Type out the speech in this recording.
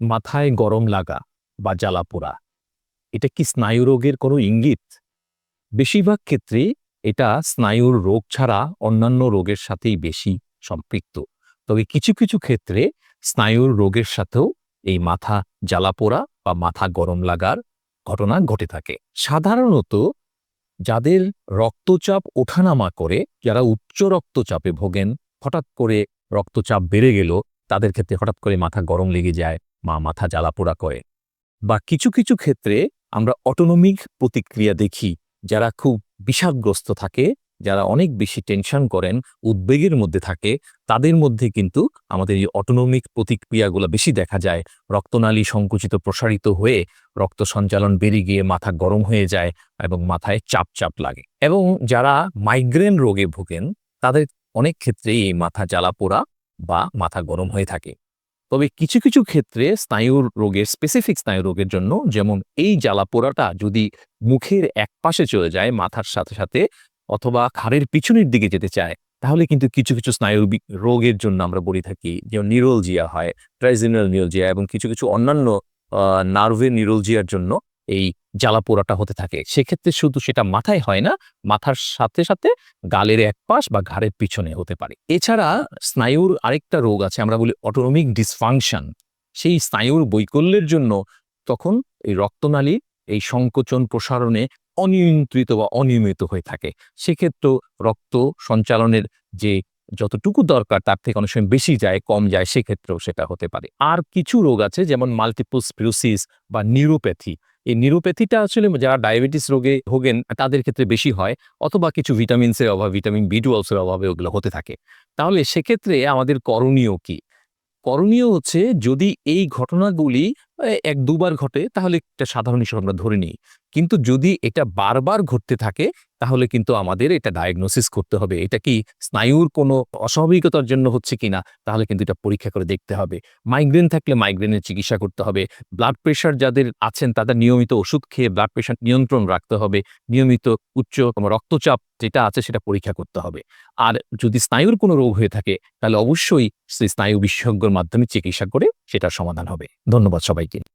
মাথায় গরম লাগা বা জ্বালা পোড়া। এটা কি স্নায়ু রোগের কোনো ইঙ্গিত? বেশিরভাগ ক্ষেত্রে এটা স্নায়ুর রোগ ছাড়া অন্যান্য রোগের সাথেই বেশি সম্পৃক্ত। তবে কিছু কিছু ক্ষেত্রে স্নায়ুর রোগের সাথেও এই মাথা জ্বালা পোড়া বা মাথা গরম লাগার ঘটনা ঘটে থাকে। সাধারণত যাদের রক্তচাপ ওঠানামা করে, যারা উচ্চ রক্তচাপে ভোগেন, হঠাৎ করে রক্তচাপ বেড়ে গেল, তাদের ক্ষেত্রে হঠাৎ করে মাথা গরম লেগে যায় মা মাথা জ্বালা পোড়া করে। বা কিছু কিছু ক্ষেত্রে আমরা অটোনমিক প্রতিক্রিয়া দেখি, যারা খুব বিষাদগ্রস্ত থাকে, যারা অনেক বেশি টেনশন করেন, উদ্বেগের মধ্যে থাকে, তাদের মধ্যে কিন্তু আমাদের এই অটোনমিক প্রতিক্রিয়াগুলো বেশি দেখা যায়। রক্তনালী সংকুচিত প্রসারিত হয়ে রক্ত সঞ্চালন বেড়ে গিয়ে মাথা গরম হয়ে যায় এবং মাথায় চাপ চাপ লাগে। এবং যারা মাইগ্রেন রোগে ভোগেন, তাদের অনেক ক্ষেত্রেই এই মাথা জ্বালা পোড়া বা মাথা গরম হয়ে থাকে। তবে কিছু কিছু ক্ষেত্রে স্নায়ুর রোগের স্পেসিফিক স্নায়ু রোগের জন্য যেমন এই জ্বালা পোড়াটা যদি মুখের এক পাশে চলে যায়, মাথার সাথে সাথে অথবা খাড়ের পিছনের দিকে যেতে চায়, তাহলে কিন্তু কিছু কিছু স্নায়ু রোগের জন্য আমরা বলি থাকি, যেমন নিউরোলজিয়া হয় ট্রাইজিনাল নিউরোলজিয়া এবং কিছু কিছু অন্যান্য নার্ভের নিউরোলজিয়ার জন্য এই জ্বালা পোড়াটা হতে থাকে। সেক্ষেত্রে শুধু সেটা মাথায় হয় না, মাথার সাথে সাথে গালের এক পাশ বা ঘাড়ের পিছনে হতে পারে। এছাড়া স্নায়ুর আরেকটা রোগ আছে, আমরা বলি অটোনমিক ডিসফাংশন সেই স্নায়ুর বৈকল্যের জন্য তখন এই রক্তনালী এই সংকোচন প্রসারণে অনিয়ন্ত্রিত বা অনিয়মিত হয়ে থাকে। সেক্ষেত্রেও রক্ত সঞ্চালনের যে যতটুকু দরকার, তার থেকে অনেক সময় বেশি যায়, কম যায়, সেক্ষেত্রেও সেটা হতে পারে। আর কিছু রোগ আছে, যেমন মাল্টিপল স্পিরোসিস বা নিউরোপ্যাথি এই নিরোপ্যাথিটা আসলে যারা ডায়াবেটিস রোগে ভোগেন, তাদের ক্ষেত্রে বেশি হয়, অথবা কিছু ভিটামিনসের অভাব, ভিটামিন বি টুয়েলভসের অভাবে ওগুলো হতে থাকে। তাহলে সেক্ষেত্রে আমাদের করণীয় কি? করণীয় হচ্ছে যদি এই ঘটনাগুলি এক দুবার ঘটে, তাহলে একটা সাধারণ হিসেবে আমরা ধরে নিই। কিন্তু যদি এটা বারবার ঘটতে থাকে তাহলে কিন্তু আমাদের এটা ডায়াগনোসিস করতে হবে। এটা কি স্নায়ুর কোনো অস্বাভাবিকতার জন্য হচ্ছে কিনা? তাহলে কিন্তু এটা পরীক্ষা করে দেখতে হবে। মাইগ্রেন থাকলে মাইগ্রেনের চিকিৎসা করতে হবে। ব্লাড প্রেশার যাদের আছেন তাদের নিয়মিত ওষুধ খেয়ে ব্লাড প্রেশার নিয়ন্ত্রণ রাখতে হবে। নিয়মিত উচ্চ রক্তচাপ যেটা আছে সেটা পরীক্ষা করতে হবে। আর যদি স্নায়ুর কোনো রোগ হয়ে থাকে, তাহলে অবশ্যই সেই স্নায়ু বিশেষজ্ঞর মাধ্যমে চিকিৎসা করে সেটার সমাধান হবে। ধন্যবাদ সবাইকে।